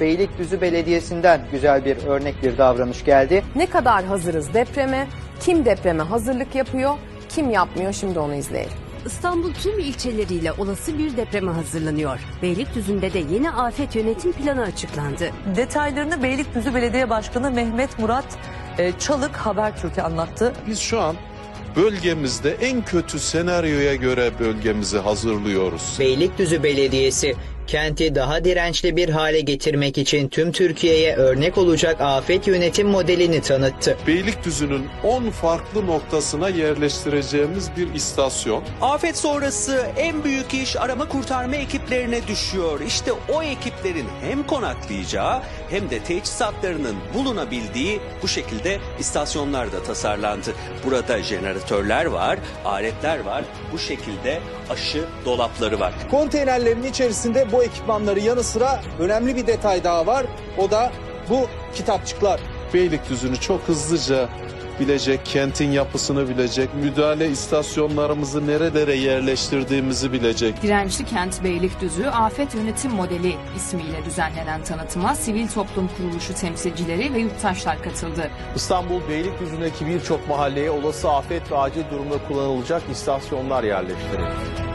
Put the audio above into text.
Beylikdüzü Belediyesi'nden güzel bir örnek bir davranış geldi. Ne kadar hazırız depreme? Kim depreme hazırlık yapıyor? Kim yapmıyor? Şimdi onu izleyelim. İstanbul tüm ilçeleriyle olası bir depreme hazırlanıyor. Beylikdüzü'nde de yeni afet yönetim planı açıklandı. Detaylarını Beylikdüzü Belediye Başkanı Mehmet Murat e, Çalık Habertürk'e anlattı. Biz şu an bölgemizde en kötü senaryoya göre bölgemizi hazırlıyoruz. Beylikdüzü Belediyesi kenti daha dirençli bir hale getirmek için tüm Türkiye'ye örnek olacak afet yönetim modelini tanıttı. Beylikdüzü'nün 10 farklı noktasına yerleştireceğimiz bir istasyon. Afet sonrası en büyük iş arama kurtarma ekiplerine düşüyor. İşte o ekiplerin hem konaklayacağı hem de teçhizatlarının bulunabildiği bu şekilde istasyonlar da tasarlandı. Burada jeneratörler var, aletler var. Bu şekilde aşı dolapları var. Konteynerlerin içerisinde bu ekipmanları yanı sıra önemli bir detay daha var. O da bu kitapçıklar. Beylikdüzü'nü çok hızlıca bilecek, kentin yapısını bilecek, müdahale istasyonlarımızı nerelere yerleştirdiğimizi bilecek. Dirençli Kent Beylikdüzü Afet Yönetim Modeli ismiyle düzenlenen tanıtıma sivil toplum kuruluşu temsilcileri ve yurttaşlar katıldı. İstanbul Beylikdüzü'ndeki birçok mahalleye olası afet ve acil durumda kullanılacak istasyonlar yerleştirildi.